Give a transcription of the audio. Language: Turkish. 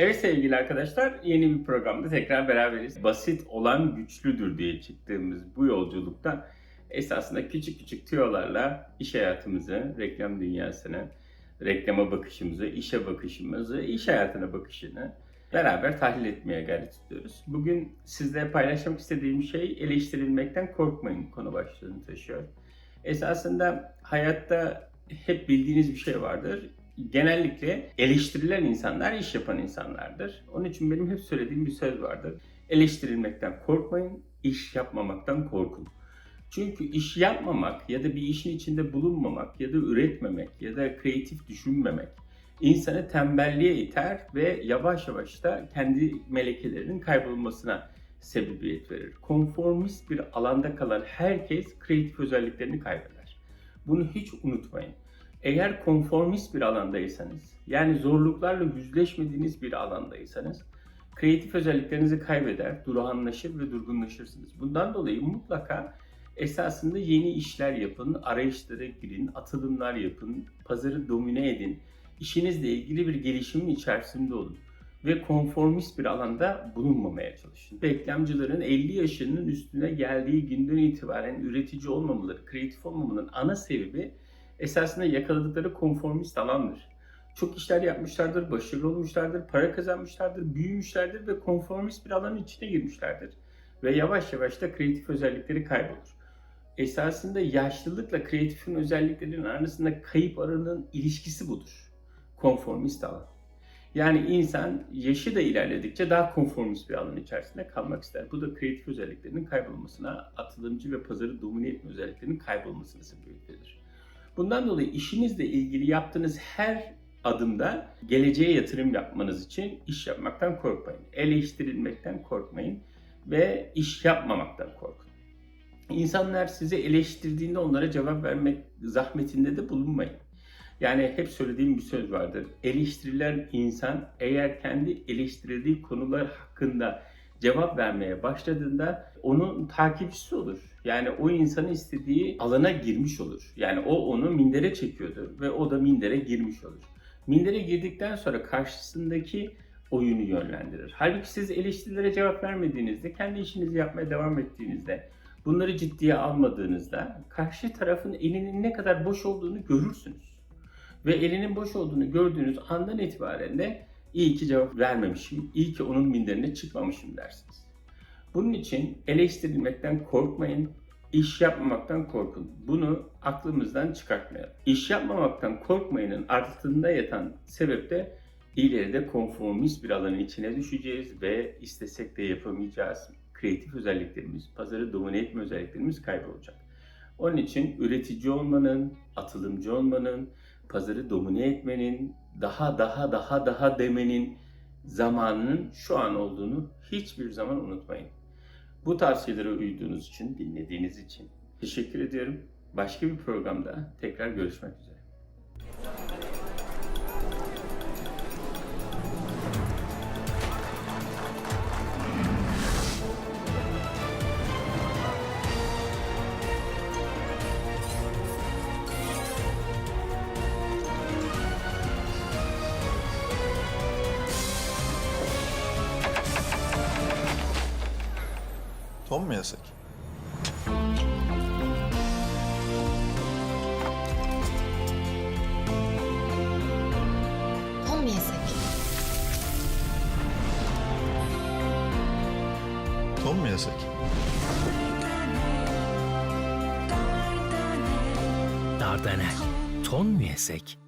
Evet sevgili arkadaşlar, yeni bir programda tekrar beraberiz. Basit olan güçlüdür diye çıktığımız bu yolculukta esasında küçük küçük tüyolarla iş hayatımızı, reklam dünyasını, reklama bakışımızı, işe bakışımızı, iş hayatına bakışını beraber tahlil etmeye gayret ediyoruz. Bugün sizle paylaşmak istediğim şey eleştirilmekten korkmayın konu başlığını taşıyor. Esasında hayatta hep bildiğiniz bir şey vardır genellikle eleştirilen insanlar iş yapan insanlardır. Onun için benim hep söylediğim bir söz vardır. Eleştirilmekten korkmayın, iş yapmamaktan korkun. Çünkü iş yapmamak ya da bir işin içinde bulunmamak ya da üretmemek ya da kreatif düşünmemek insanı tembelliğe iter ve yavaş yavaş da kendi melekelerinin kaybolmasına sebebiyet verir. Konformist bir alanda kalan herkes kreatif özelliklerini kaybeder. Bunu hiç unutmayın. Eğer konformist bir alandaysanız, yani zorluklarla yüzleşmediğiniz bir alandaysanız, kreatif özelliklerinizi kaybeder, durağanlaşır ve durgunlaşırsınız. Bundan dolayı mutlaka esasında yeni işler yapın, arayışlara girin, atılımlar yapın, pazarı domine edin, işinizle ilgili bir gelişimin içerisinde olun ve konformist bir alanda bulunmamaya çalışın. Reklamcıların 50 yaşının üstüne geldiği günden itibaren üretici olmamaları, kreatif olmamaların ana sebebi esasında yakaladıkları konformist alandır. Çok işler yapmışlardır, başarılı olmuşlardır, para kazanmışlardır, büyümüşlerdir ve konformist bir alanın içine girmişlerdir. Ve yavaş yavaş da kreatif özellikleri kaybolur. Esasında yaşlılıkla kreatifin özelliklerinin arasında kayıp aranın ilişkisi budur. Konformist alan. Yani insan yaşı da ilerledikçe daha konformist bir alan içerisinde kalmak ister. Bu da kreatif özelliklerinin kaybolmasına, atılımcı ve pazarı domine etme özelliklerinin kaybolmasına sebebiyet verir. Bundan dolayı işinizle ilgili yaptığınız her adımda geleceğe yatırım yapmanız için iş yapmaktan korkmayın. Eleştirilmekten korkmayın ve iş yapmamaktan korkun. İnsanlar sizi eleştirdiğinde onlara cevap vermek zahmetinde de bulunmayın. Yani hep söylediğim bir söz vardır. Eleştirilen insan eğer kendi eleştirildiği konular hakkında cevap vermeye başladığında onun takipçisi olur. Yani o insanın istediği alana girmiş olur. Yani o onu mindere çekiyordur ve o da mindere girmiş olur. Mindere girdikten sonra karşısındaki oyunu yönlendirir. Halbuki siz eleştirilere cevap vermediğinizde, kendi işinizi yapmaya devam ettiğinizde, bunları ciddiye almadığınızda karşı tarafın elinin ne kadar boş olduğunu görürsünüz. Ve elinin boş olduğunu gördüğünüz andan itibaren de iyi ki cevap vermemişim, iyi ki onun minderine çıkmamışım dersiniz. Bunun için eleştirilmekten korkmayın, iş yapmamaktan korkun. Bunu aklımızdan çıkartmayalım. İş yapmamaktan korkmayının altında yatan sebep de ileride konformist bir alanın içine düşeceğiz ve istesek de yapamayacağız. Kreatif özelliklerimiz, pazarı domine etme özelliklerimiz kaybolacak. Onun için üretici olmanın, atılımcı olmanın, pazarı domine etmenin, daha daha daha daha demenin zamanının şu an olduğunu hiçbir zaman unutmayın. Bu tavsiyelere uyduğunuz için, dinlediğiniz için teşekkür ediyorum. Başka bir programda tekrar görüşmek üzere. Tom mu yesek? Ton mu yesek? Tom mu yesek? Dardanel. Ton mu yesek?